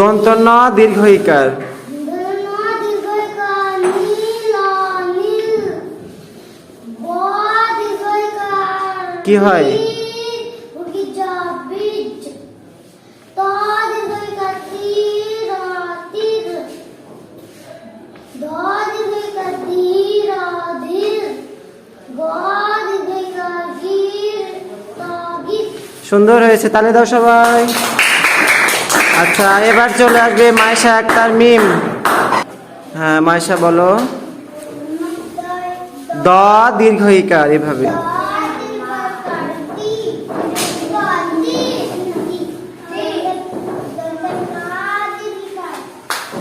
দন্ত ন দীর্ঘ ইকার কি হয়? সুন্দর হয়েছে তালে দাও সবাই আচ্ছা এবার চলে আসবে মাইশা আক্তার মিম। হ্যাঁ মাইশা বলো। দ দীর্ঘ ইকার এভাবে।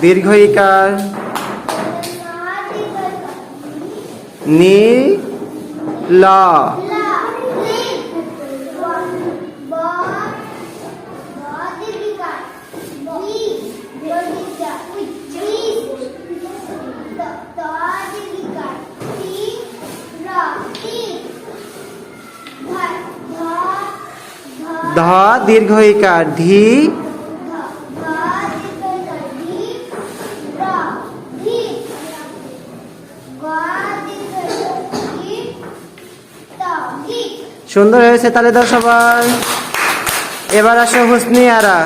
দীর্ঘ ইকার নি ল। ধ দীর্ঘ ইকার ধি সুন্দর হয়েছে তালে দাও সবাই। এবার আসো হুসনি আরা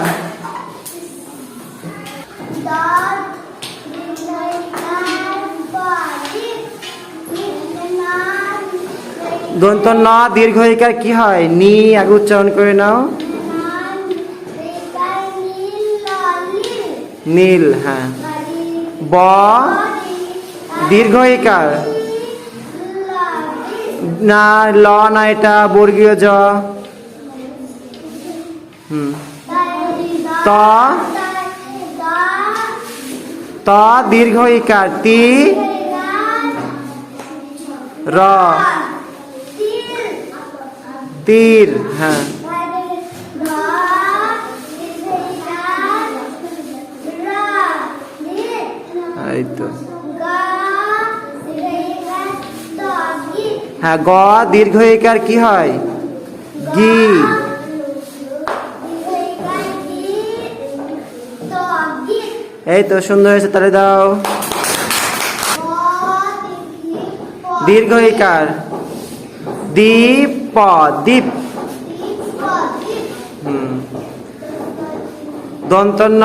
দন্ত ন দীর্ঘ ইকার কি হয়? নি, আগে উচ্চারণ করে নাও। নীল হ্যাঁ। ব দীর্ঘ ইকার না, ল না এটা, বর্গীয় জ। হুম। ত ত দীর্ঘ ইকার তি, র। তীর। হ্যাঁ। এই তো। হ্যাঁ গ দীর্ঘ ইকার কি হয়? গি। এই তো সুন্দর হয়েছে তাহলে দাও। দীর্ঘ ইকার দীপ। প দীপ হুম। দন্ত ন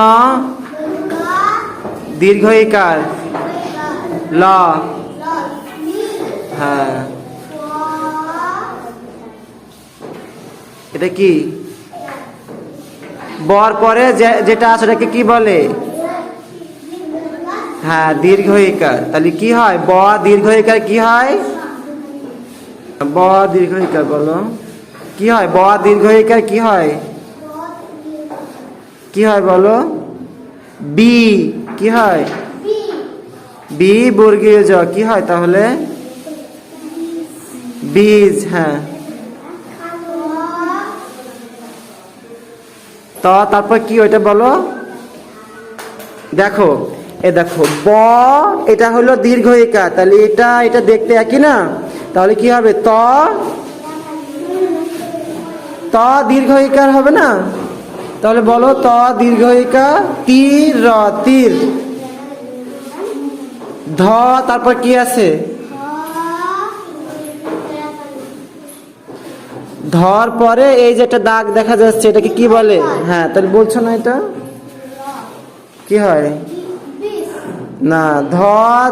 দীর্ঘ ইকার ল। হ্যাঁ। এটা কি? বর পরে যেটা ওটাকে কি বলে? হ্যাঁ দীর্ঘ ইকার তাহলে কি হয়? ব দীর্ঘ ইকার কি হয়? ব দীর্ঘ বলো। কি হয়? ব দীর্ঘ ইকার কি হয়? কি হয় বলো? বি, কি হয়? বি, বর্গীয় জ, কি হয় তাহলে? বীজ হ্যাঁ। ত, তারপর কি ওইটা বলো? দেখো, এ দেখো, ব, এটা হলো দীর্ঘ ইকার তাহলে এটা এটা দেখতে একই না? তাহলে কি হবে? ত ত দীর্ঘ ইকার হবে না? তাহলে বলো ত দীর্ঘ ইকার, তীর র, তীর। ধ, তারপর কি আছে? ধর পরে এই যে একটা দাগ দেখা যাচ্ছে, এটাকে কি বলে? হ্যাঁ তাহলে বলছো না এটা। কি হয়? না, ধ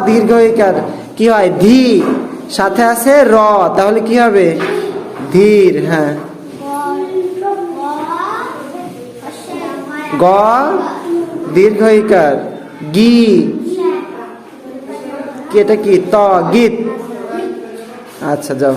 দীর্ঘ ইকার। কি হয়? ধি। সাথে আছে র, তাহলে কি হবে? ধীর হ্যাঁ। গ দীর্ঘ ইকার গি এটা কি? ত, গীত। আচ্ছা যাও।